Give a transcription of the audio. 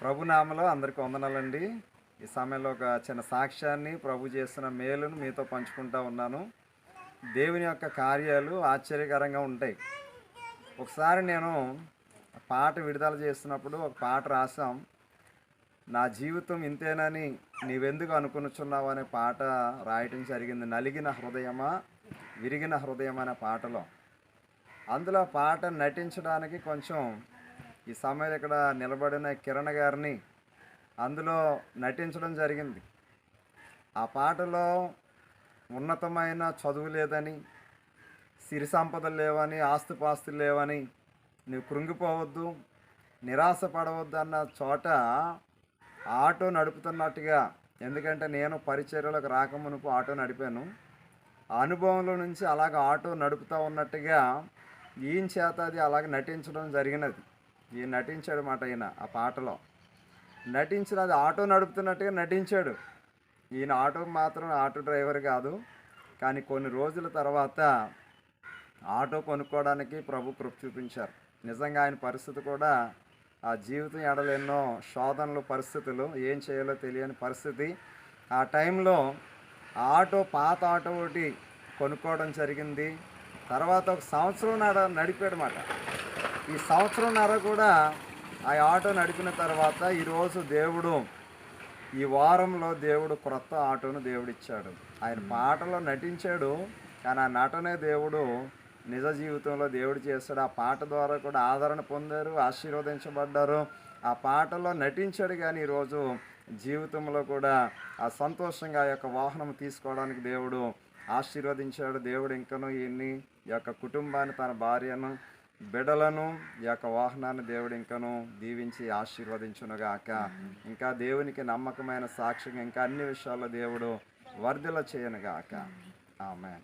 ప్రభునామలో అందరికీ వందనాలండి. ఈ సమయంలో ఒక చిన్న సాక్ష్యాన్ని ప్రభు చేస్తున్న మేలును మీతో పంచుకుంటా ఉన్నాను. దేవుని యొక్క కార్యాలు ఆశ్చర్యకరంగా ఉంటాయి. ఒకసారి నేను పాట విడుదల చేస్తున్నప్పుడు ఒక పాట రాసాం నా జీవితం ఇంతేనని నీవెందుకు అనుకునుచున్నావు అనే పాట రాయటం జరిగింది. నలిగిన హృదయమా విరిగిన హృదయం అనే పాటలో. అందులో పాట నటించడానికి కొంచెం ఈ సమయంలో ఇక్కడ నిలబడిన కిరణ్ గారిని అందులో నటించడం జరిగింది. ఆ పాటలో ఉన్నతమైన చదువు లేదని సిరి సంపదలు లేవని ఆస్తిపాస్తులు లేవని నువ్వు కృంగిపోవద్దు నిరాశ పడవద్దు అన్న చోట ఆటో నడుపుతున్నట్టుగా ఎందుకంటే నేను పరిచర్యలకు రాకమునుపు ఆటో నడిపాను. ఆ అనుభవంలో నుంచి అలాగ ఆటో నడుపుతూ ఉన్నట్టుగా ఈయన చేత అది అలాగ నటించడం జరిగినది. ఈయన నటించాడు మాట ఈయన ఆ పాటలో. నటించిన అది ఆటో నడుపుతున్నట్టుగా నటించాడు. ఈయన ఆటో మాత్రం ఆటో డ్రైవర్ కాదు. కానీ కొన్ని రోజుల తర్వాత ఆటో కొనుక్కోవడానికి ప్రభు కృప చూపించారు. నిజంగా ఆయన పరిస్థితి కూడా ఆ జీవితం ఎడలేనో శోధనలు పరిస్థితులు ఏం చేయాలో తెలియని పరిస్థితి. ఆ టైంలో ఆటో పాత ఆటో ఒకటి కొనుక్కోవడం జరిగింది. తర్వాత ఒక సంవత్సరం నడ నడిపాడనమాట ఈ సంవత్సరంన్నర కూడా ఆ ఆటో నడిపిన తర్వాత ఈరోజు దేవుడు ఈ వారంలో దేవుడు క్రొత్త ఆటోను దేవుడు ఇచ్చాడు ఆయన పాటలో నటించాడు కానీ ఆ నటనే దేవుడు నిజ జీవితంలో దేవుడు చేస్తాడు. ఆ పాట ద్వారా కూడా ఆదరణ పొందారు ఆశీర్వదించబడ్డారు. ఆ పాటలో నటించాడు కానీ ఈరోజు జీవితంలో కూడా ఆ సంతోషంగా ఆ యొక్క వాహనం తీసుకోవడానికి దేవుడు ఆశీర్వదించాడు. దేవుడు ఇంకను ఈ యొక్క కుటుంబాన్ని తన భార్యను బిడలను ఈ యొక్క వాహనాన్ని దేవుడు ఇంకను దీవించి ఆశీర్వదించునుగాక. ఇంకా దేవునికి నమ్మకమైన సాక్ష్యంగా ఇంకా అన్ని విషయాల్లో దేవుడు వర్ధల చేయనుగాక. ఆమె